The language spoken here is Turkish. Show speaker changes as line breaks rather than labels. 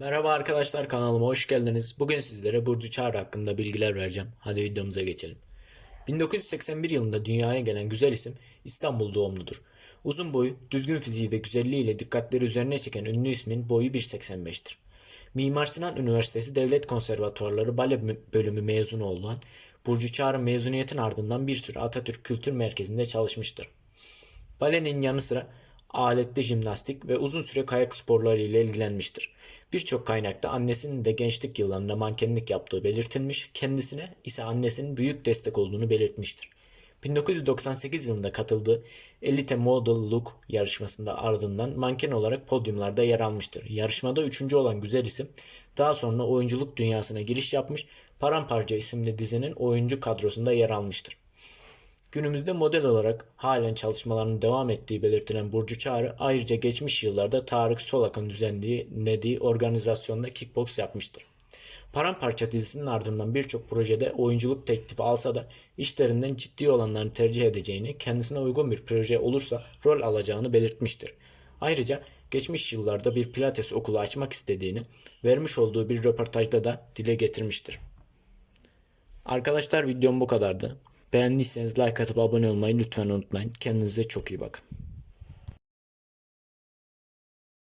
Merhaba arkadaşlar kanalıma hoş geldiniz. Bugün sizlere Burcu Çağrı hakkında bilgiler vereceğim. Hadi videomuza geçelim. 1981 yılında dünyaya gelen güzel isim İstanbul doğumludur. Uzun boyu, düzgün fiziği ve güzelliğiyle dikkatleri üzerine çeken ünlü ismin boyu 1.85'tir. Mimar Sinan Üniversitesi Devlet Konservatuarları Bale bölümü mezunu olan Burcu Çağrı mezuniyetin ardından bir süre Atatürk Kültür Merkezi'nde çalışmıştır. Balenin yanı sıra aletli jimnastik ve uzun süre kayak sporları ile ilgilenmiştir. Birçok kaynakta annesinin de gençlik yıllarında mankenlik yaptığı belirtilmiş, kendisine ise annesinin büyük destek olduğunu belirtmiştir. 1998 yılında katıldığı Elite Model Look yarışmasında ardından manken olarak podyumlarda yer almıştır. Yarışmada üçüncü olan güzel isim daha sonra oyunculuk dünyasına giriş yapmış, Paramparça isimli dizinin oyuncu kadrosunda yer almıştır. Günümüzde model olarak halen çalışmalarının devam ettiği belirtilen Burcu Çağrı ayrıca geçmiş yıllarda Tarık Solak'ın düzenlediği organizasyonda kickbox yapmıştır. Paramparça dizisinin ardından birçok projede oyunculuk teklifi alsa da işlerinden ciddi olanlarını tercih edeceğini, kendisine uygun bir proje olursa rol alacağını belirtmiştir. Ayrıca geçmiş yıllarda bir pilates okulu açmak istediğini vermiş olduğu bir röportajda da dile getirmiştir. Arkadaşlar videom bu kadardı. Beğendiyseniz like atıp abone olmayı lütfen unutmayın. Kendinize çok iyi bakın.